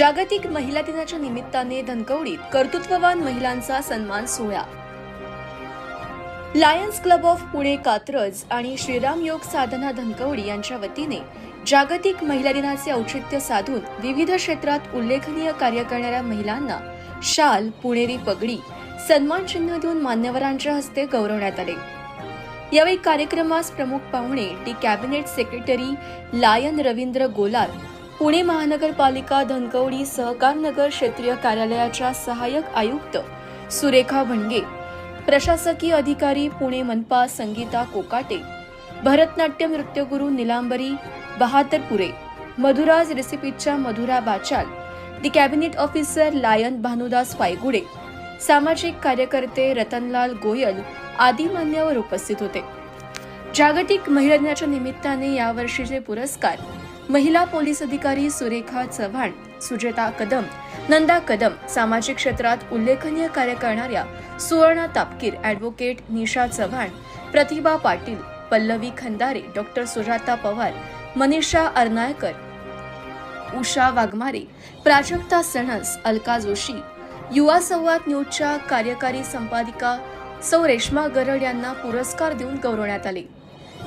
जागतिक महिला दिनाच्या निमित्ताने धनकवडीत कर्तृत्ववान महिलांचा सन्मान सोहळा. Lions Club of Pune Katraj आणि श्रीराम योग साधना धनकवडी यांच्या वतीने जागतिक महिला दिनाचे औचित्य साधून विविध क्षेत्रात उल्लेखनीय कार्य करणाऱ्या महिलांना शाल पुणेरी पगडी सन्मान चिन्ह देऊन मान्यवरांच्या हस्ते गौरवण्यात आले. यावेळी कार्यक्रमास प्रमुख पाहुणे T cabinet secretary lion Ravindra Golar Pune महानगरपालिका धनकवडी सहकार नगर क्षेत्रीय कार्यालयाच्या सहाय्यक आयुक्त सुरेखा भणगे प्रशासकीय अधिकारी पुणे मनपा संगीता कोकाटे भरतनाट्यम नृत्यगुरू Nilambari Bahadarpure Madhuraj रेसिपीच्या Madhura Bachal the cabinet officer lion Bhanudas Paygude सामाजिक कार्यकर्ते रतनलाल गोयल आदी मान्यवर उपस्थित होते. जागतिक महिला दिनाच्या निमित्ताने यावर्षीचे पुरस्कार महिला पोलीस अधिकारी सुरेखा चव्हाण सुजेता कदम नंदा कदम सामाजिक क्षेत्रात उल्लेखनीय कार्य करणाऱ्या सुवर्णा तापकीर ॲडव्होकेट निशा चव्हाण प्रतिभा पाटील पल्लवी खंदारे डॉक्टर सुजाता पवार मनीषा अर्नायकर उषा वाघमारे प्राजक्ता सणस अलका जोशी युवा संवाद न्यूजच्या कार्यकारी संपादिका सौ रेश्मा गरड यांना पुरस्कार देऊन गौरवण्यात आले.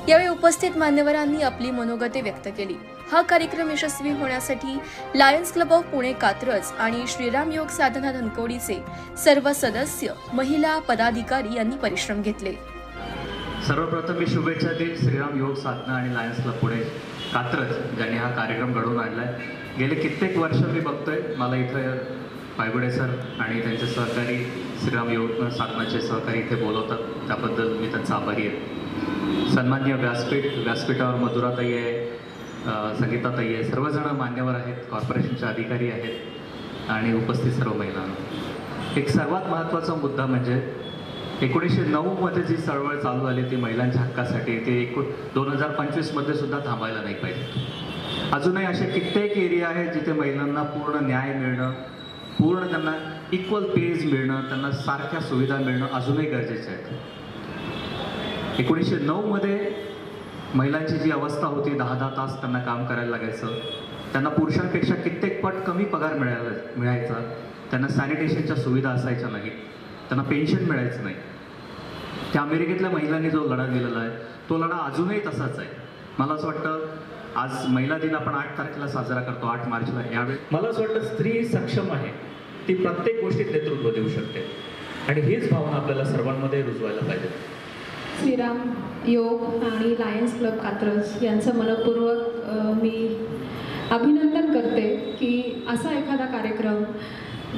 यावेळी उपस्थित मान्यवरांनी आपली मनोगते व्यक्त केली. हा कार्यक्रम यशस्वी होण्यासाठी Lions Club of Pune Katraj आणि श्रीराम योग साधना धनकवडीचे सर्व सदस्य महिला पदाधिकारी यांनी परिश्रम घेतले. सर्वप्रथम मी शुभेच्छा देईल श्रीराम योग साधना आणि लायन्स क्लब पुणे कात्रज ज्यांनी हा कार्यक्रम घडवून आणलाय. गेले कित्येक वर्ष मी बघतोय. मला इथं पायगुडे सर आणि त्यांचे सहकारी श्रीराम योग साधनाचे सहकारी इथे बोलवतात. त्याबद्दल मी त्यांचा आभारी आहे. सन्मान्य व्यासपीठ व्यासपीठावर मधुराताई आहे. संगीताताई आहे. सर्वजण मान्यवर आहेत कॉर्पोरेशनचे अधिकारी आहेत आणि उपस्थित सर्व महिलांना. एक सर्वात महत्त्वाचा मुद्दा म्हणजे एकोणीसशे नऊमध्ये जी चळवळ चालू झाली ती महिलांच्या हक्कासाठी ते एकूण दोन हजार पंचवीसमध्ये सुद्धा थांबायला नाही पाहिजे. अजूनही असे कित्येक एरिया आहेत जिथे महिलांना पूर्ण न्याय मिळणं पूर्ण त्यांना इक्वल पेज मिळणं त्यांना सारख्या सुविधा मिळणं अजूनही गरजेचे आहे. एकोणीसशे नऊमध्ये महिलांची जी अवस्था होती दहा दहा तास त्यांना काम करायला लागायचं. त्यांना पुरुषांपेक्षा कित्येक पट कमी पगार मिळायला मिळायचा. त्यांना सॅनिटेशनच्या सुविधा असायच्या नाहीत. त्यांना पेन्शन मिळायचं नाही. त्या अमेरिकेतल्या महिलांनी जो लढा दिलेला आहे तो लढा अजूनही तसाच आहे. मला असं वाटतं आज महिला दिन आपण आठ तारखेला साजरा करतो आठ मार्चला. यावेळी मला असं वाटतं स्त्री सक्षम आहे. ती प्रत्येक गोष्टीत नेतृत्व देऊ शकते. आणि हीच भावना आपल्याला सर्वांमध्ये रुजवायला पाहिजे. श्रीराम योग आणि लायन्स क्लब कात्रज यांचं मनपूर्वक मी अभिनंदन करते की असा एखादा कार्यक्रम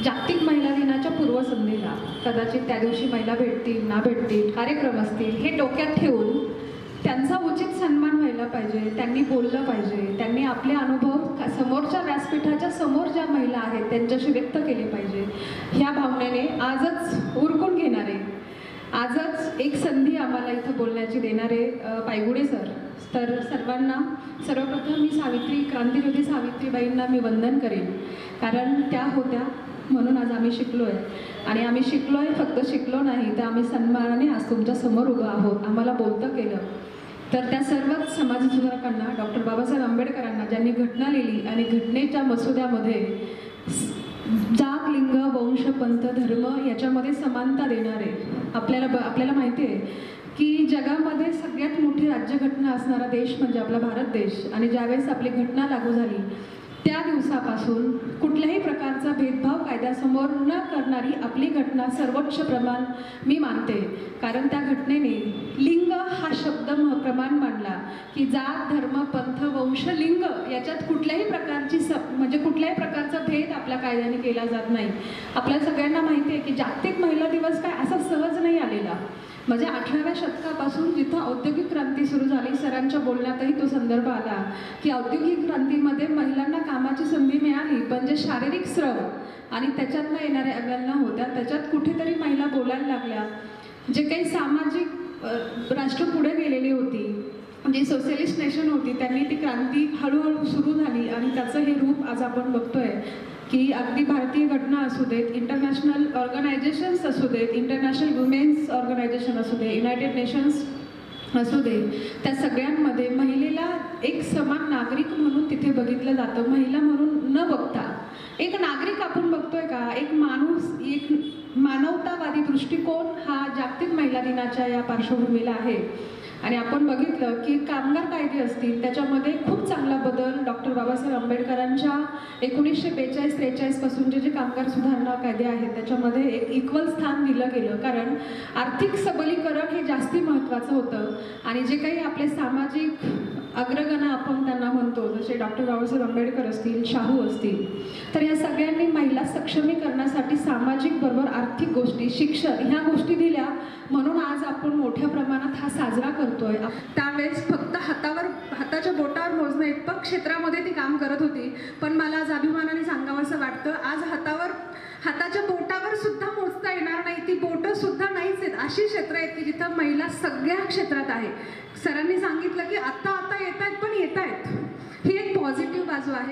जागतिक महिला दिनाच्या पूर्वसंध्येला कदाचित त्या दिवशी महिला भेटतील ना भेटतील कार्यक्रम असतील हे डोक्यात ठेवून त्यांचा उचित सन्मान व्हायला पाहिजे त्यांनी बोललं पाहिजे त्यांनी आपले अनुभव समोरच्या व्यासपीठाच्या समोर ज्या महिला आहेत त्यांच्याशी व्यक्त केले पाहिजे ह्या भावनेने आजच आजच एक संधी आम्हाला इथं बोलण्याची देणारे पायगुडे सर. तर सर्वांना सर्वप्रथम मी सावित्री क्रांतिज्योती सावित्रीबाईंना मी वंदन करेन. कारण त्या होत्या म्हणून आज आम्ही शिकलो आहे आणि आम्ही शिकलो आहे फक्त शिकलो नाही तर आम्ही सन्मानाने आज तुमच्यासमोर उभं आहोत आम्हाला बोलतं केलं. तर त्या सर्वच समाजसुधारकांना डॉक्टर बाबासाहेब आंबेडकरांना ज्यांनी घटना लिहिली आणि घटनेच्या मसुद्यामध्ये जात लिंग वंश पंथ धर्म याच्यामध्ये समानता देणारे. आपल्याला ब आपल्याला माहिती आहे की जगामध्ये सगळ्यात मोठी राज्यघटना असणारा देश म्हणजे आपला भारत देश. आणि ज्यावेळेस आपली घटना लागू झाली त्या दिवसापासून कुठल्याही प्रकारचा भेदभाव कायद्यासमोर न करणारी आपली घटना सर्वोच्च प्रमाण मी मानते. कारण त्या घटनेने लिंग हा शब्द प्रमाण मांडला की जात धर्म पंथ वंश लिंग याच्यात कुठल्याही प्रकारची स म्हणजे कुठल्याही प्रकारचा भेद आपल्या कायद्याने केला जात नाही. आपल्या सगळ्यांना माहिती आहे की जागतिक महिला दिवस काय असा सहज नाही आलेला. म्हणजे अठराव्या शतकापासून जिथं औद्योगिक क्रांती सुरू झाली सरांच्या बोलण्यातही तो संदर्भ आला की औद्योगिक क्रांतीमध्ये महिलांना कामाची संधी मिळाली पण जे शारीरिक श्रम आणि त्याच्यातनं येणाऱ्या अवहेलना होत्या त्याच्यात कुठेतरी महिला बोलायला लागल्या. जे काही सामाजिक राष्ट्र पुढे गेलेली होती जी सोशलिस्ट नेशन होती त्यांनी ती क्रांती हळूहळू सुरू झाली आणि त्याचं हे रूप आज आपण बघतोय. की अगदी भारतीय घटना असू देत इंटरनॅशनल ऑर्गनायझेशन्स असू देत इंटरनॅशनल वुमेन्स ऑर्गनायझेशन असू दे युनायटेड नेशन्स असू दे त्या सगळ्यांमध्ये महिलेला एक समान नागरिक म्हणून तिथे बघितलं जातं. महिला म्हणून न बघता. एक नागरिक आपण बघतोय का? एक माणूस एक मानवतावादी दृष्टिकोन हा जागतिक महिला दिनाच्या या पार्श्वभूमीला आहे. आणि आपण बघितलं की कामगार कायदे असतील त्याच्यामध्ये खूप चांगला बदल डॉक्टर बाबासाहेब आंबेडकरांच्या एकोणीसशे बेचाळीस त्रेचाळीसपासून जे जे कामगार सुधारणा कायदे आहेत त्याच्यामध्ये एक इक्वल स्थान दिलं गेलं. कारण आर्थिक सबलीकरण हे जास्ती महत्त्वाचं होतं. आणि जे काही आपले सामाजिक अग्रगणा आपण त्यांना म्हणतो जसे डॉक्टर बाबासाहेब आंबेडकर असतील शाहू असतील तर या सगळ्यांनी महिला सक्षमीकरणासाठी सामाजिक बरोबर आर्थिक गोष्टी शिक्षण ह्या गोष्टी दिल्या. म्हणून आपण मोठ्या प्रमाणात हा साजरा करतोय. त्यावेळेस फक्त हातावर हाताच्या बोटावर मोजणं इतपत क्षेत्रामध्ये ती काम करत होती. पण मला आज अभिमानाने सांगावंसं वाटतं आज हातावर हाताच्या बोटावर सुद्धा मोजता येणार नाही. ती बोटं सुद्धा नाहीच आहेत. अशी क्षेत्र आहेत की जिथं महिला सगळ्या क्षेत्रात आहे. सरांनी सांगितलं की आता आता येत आहेत पण येत आहेत ही एक पॉझिटिव्ह बाजू आहे.